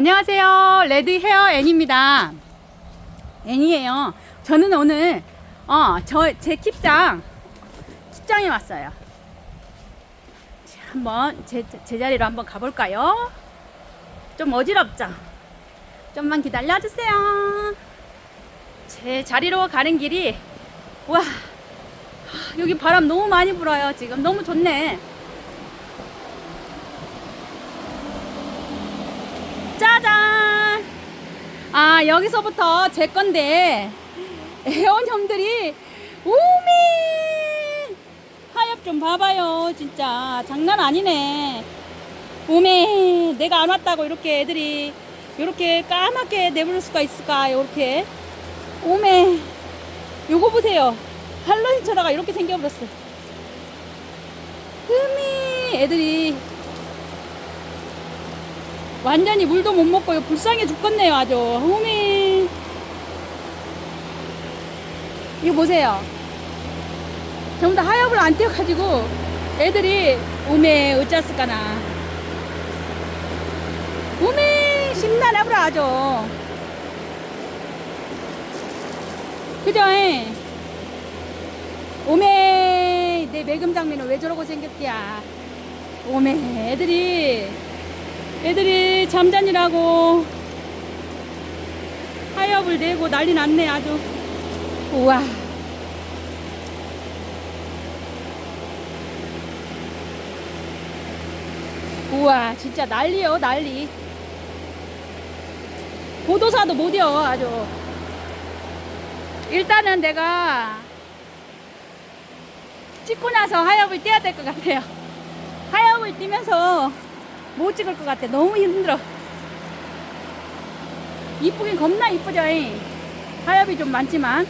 안녕하세요. 레드 헤어 애니입니다. 애니예요. 저는 오늘 어, 저 제 킵장 킵장에 왔어요. 자, 한번 제, 제 자리로 한번 가볼까요? 좀 어지럽죠? 좀만 기다려 주세요. 제 자리로 가는 길이 와 여기 바람 너무 많이 불어요. 지금 너무 좋네. 짜잔! 아, 여기서부터 제 건데, 애원형들이, 오메! 하엽 좀 봐봐요, 진짜. 장난 아니네. 오메! 내가 안 왔다고 이렇게 애들이, 이렇게 까맣게 내버릴 수가 있을까, 이렇게. 오메! 요거 보세요. 할로윈 철화가 이렇게 생겨버렸어. 으미! 애들이 완전히 물도 못 먹고요. 불쌍해 죽겠네요, 아주. 어미. 이거 보세요. 전부 다 하엽을 안 띄어가지고 애들이 오메 어쩌을까나. 오메 심란하구라 아주. 그죠? 에? 오메 내 매금 장미는 왜 저러고 생겼디야. 오메 애들이 애들이 잠자니라고 하엽을 내고 난리 났네 아주. 우와. 우와 진짜 난리요 난리. 보도사도 못이어 아주. 일단은 내가 찍고 나서 하엽을 떼야 될 것 같아요. 하엽을 띄면서 못 찍을 것 같아. 너무 힘들어. 이쁘긴 겁나 이쁘죠. 하엽이 좀 많지만.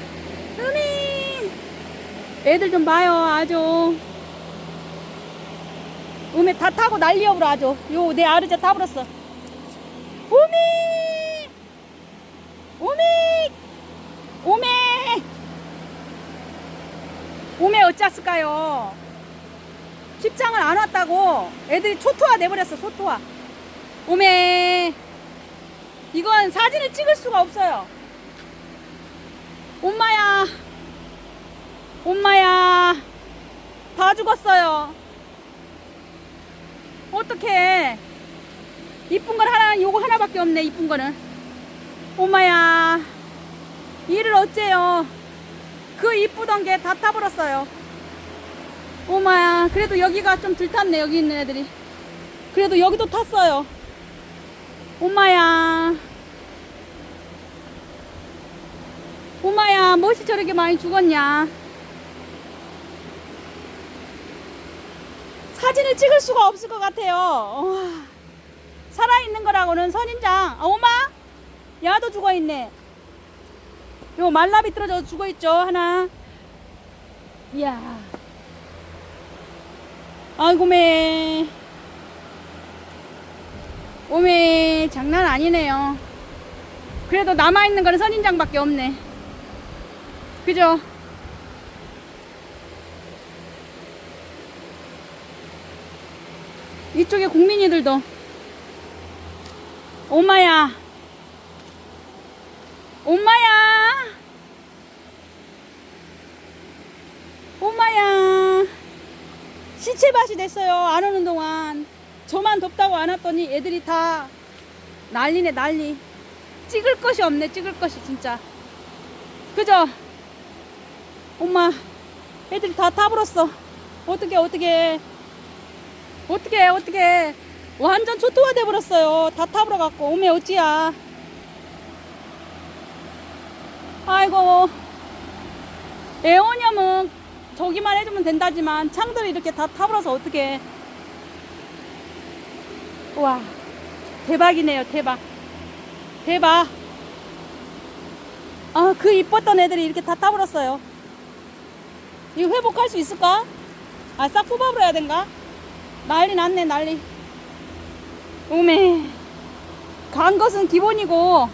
으미! 애들 좀 봐요. 아주. 음에 다 타고 난리여버려 아주. 요 내 아르자 타버렸어. 오미! 오미! 오메! 오메 어쩌을까요? 킵장을 안 왔다고 애들이 초토화 내버렸어 초토화. 오메 이건 사진을 찍을 수가 없어요. 엄마야 엄마야 다 죽었어요. 어떡해. 이쁜 건 하나 요거 하나밖에 없네 이쁜 거는. 엄마야 이를 어째요? 그 이쁘던 게 다 타버렸어요. 오마야 그래도 여기가 좀덜 탔네 여기 있는 애들이. 그래도 여기도 탔어요. 오마야. 오마야 멋이 저렇게 많이 죽었냐? 사진을 찍을 수가 없을 것 같아요. 와, 살아있는 거라고는 선인장. 아, 오마? 야도 죽어있네. 요 말라비 떨어져 죽어있죠 하나. 이야 아이고 매. 오메 장난 아니네요. 그래도 남아있는 거는 선인장 밖에 없네. 그죠? 이쪽에 국민이들도. 엄마야. 엄마야 시체밭이 됐어요. 안 오는 동안. 저만 덥다고 안 왔더니 애들이 다 난리네, 난리. 찍을 것이 없네, 찍을 것이, 진짜. 그죠? 엄마, 애들이 다 타버렸어. 어떻게, 어떻게. 어떻게, 어떻게. 완전 초토화 돼버렸어요. 다 타버려 갖고. 오메, 어찌야. 아이고. 애원염은 저기만 해주면 된다지만 창들이 이렇게 다 타버려서 어떻게. 와 대박이네요 대박. 대박. 아 그 이뻤던 애들이 이렇게 다 타버렸어요. 이거 회복할 수 있을까? 아 싹 뽑아버려야 된가? 난리 났네 난리. 오메 간 것은 기본이고.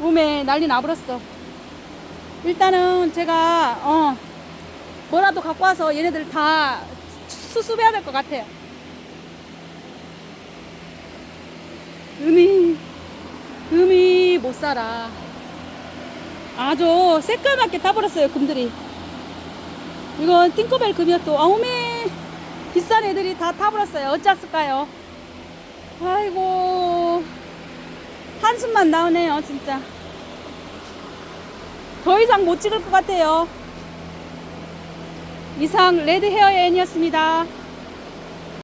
오메 난리 나버렸어 일단은 제가 어 뭐라도 갖고 와서 얘네들 다 수습해야 될 것 같아요. 음이 음이 못 살아. 아주 새까맣게 타버렸어요 금들이. 이건 팅커벨 금이었또 아우메 비싼 애들이 다 타버렸어요. 어쩌을까요? 아이고 한숨만 나오네요 진짜. 더 이상 못 찍을 것 같아요. 이상 레드 헤어 앤이었습니다.